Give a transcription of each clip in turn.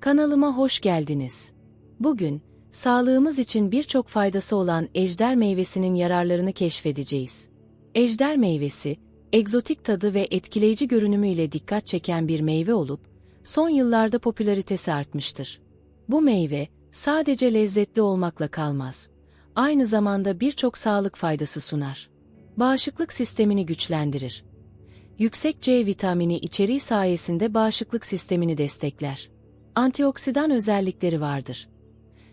Kanalıma hoş geldiniz. Bugün, sağlığımız için birçok faydası olan ejder meyvesinin yararlarını keşfedeceğiz. Ejder meyvesi, egzotik tadı ve etkileyici görünümü ile dikkat çeken bir meyve olup, son yıllarda popülaritesi artmıştır. Bu meyve, sadece lezzetli olmakla kalmaz. Aynı zamanda birçok sağlık faydası sunar. Bağışıklık sistemini güçlendirir. Yüksek C vitamini içeriği sayesinde bağışıklık sistemini destekler. Antioksidan özellikleri vardır.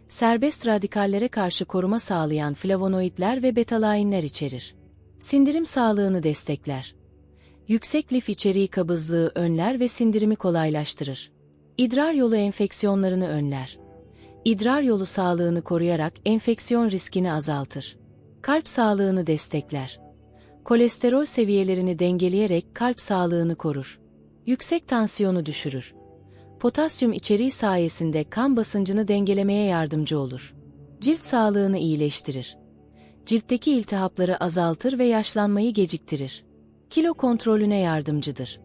Serbest radikallere karşı koruma sağlayan flavonoidler ve betalainler içerir. Sindirim sağlığını destekler. Yüksek lif içeriği kabızlığı önler ve sindirimi kolaylaştırır. İdrar yolu enfeksiyonlarını önler. İdrar yolu sağlığını koruyarak enfeksiyon riskini azaltır. Kalp sağlığını destekler. Kolesterol seviyelerini dengeleyerek kalp sağlığını korur. Yüksek tansiyonu düşürür. Potasyum içeriği sayesinde kan basıncını dengelemeye yardımcı olur. Cilt sağlığını iyileştirir. Ciltteki iltihapları azaltır ve yaşlanmayı geciktirir. Kilo kontrolüne yardımcıdır.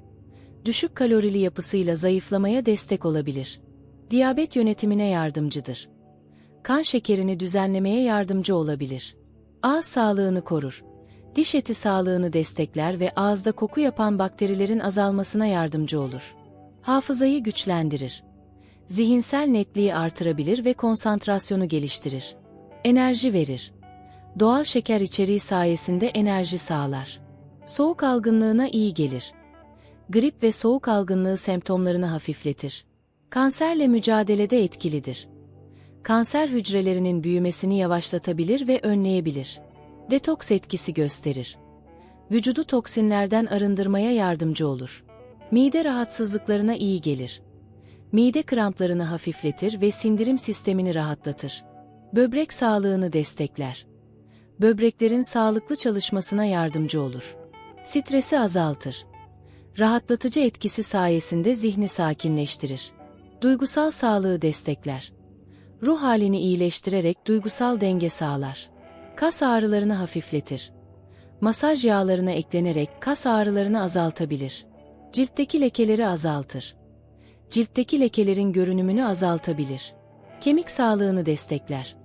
Düşük kalorili yapısıyla zayıflamaya destek olabilir. Diyabet yönetimine yardımcıdır. Kan şekerini düzenlemeye yardımcı olabilir. Ağız sağlığını korur. Diş eti sağlığını destekler ve ağızda koku yapan bakterilerin azalmasına yardımcı olur. Hafızayı güçlendirir. Zihinsel netliği artırabilir ve konsantrasyonu geliştirir. Enerji verir. Doğal şeker içeriği sayesinde enerji sağlar. Soğuk algınlığına iyi gelir. Grip ve soğuk algınlığı semptomlarını hafifletir. Kanserle mücadelede etkilidir. Kanser hücrelerinin büyümesini yavaşlatabilir ve önleyebilir. Detoks etkisi gösterir. Vücudu toksinlerden arındırmaya yardımcı olur. Mide rahatsızlıklarına iyi gelir. Mide kramplarını hafifletir ve sindirim sistemini rahatlatır. Böbrek sağlığını destekler. Böbreklerin sağlıklı çalışmasına yardımcı olur. Stresi azaltır. Rahatlatıcı etkisi sayesinde zihni sakinleştirir. Duygusal sağlığı destekler. Ruh halini iyileştirerek duygusal denge sağlar. Kas ağrılarını hafifletir. Masaj yağlarına eklenerek kas ağrılarını azaltabilir. Ciltteki lekeleri azaltır. Ciltteki lekelerin görünümünü azaltabilir. Kemik sağlığını destekler.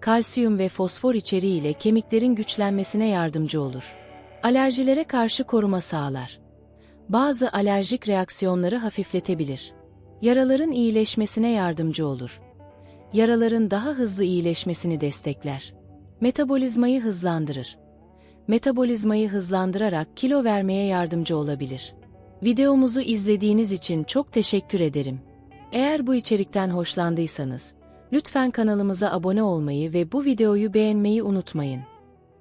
Kalsiyum ve fosfor içeriği ile kemiklerin güçlenmesine yardımcı olur. Alerjilere karşı koruma sağlar. Bazı alerjik reaksiyonları hafifletebilir. Yaraların iyileşmesine yardımcı olur. Yaraların daha hızlı iyileşmesini destekler. Metabolizmayı hızlandırır. Metabolizmayı hızlandırarak kilo vermeye yardımcı olabilir. Videomuzu izlediğiniz için çok teşekkür ederim. Eğer bu içerikten hoşlandıysanız, lütfen kanalımıza abone olmayı ve bu videoyu beğenmeyi unutmayın.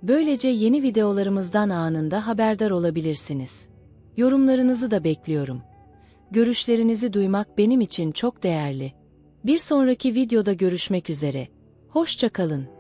Böylece yeni videolarımızdan anında haberdar olabilirsiniz. Yorumlarınızı da bekliyorum. Görüşlerinizi duymak benim için çok değerli. Bir sonraki videoda görüşmek üzere. Hoşça kalın.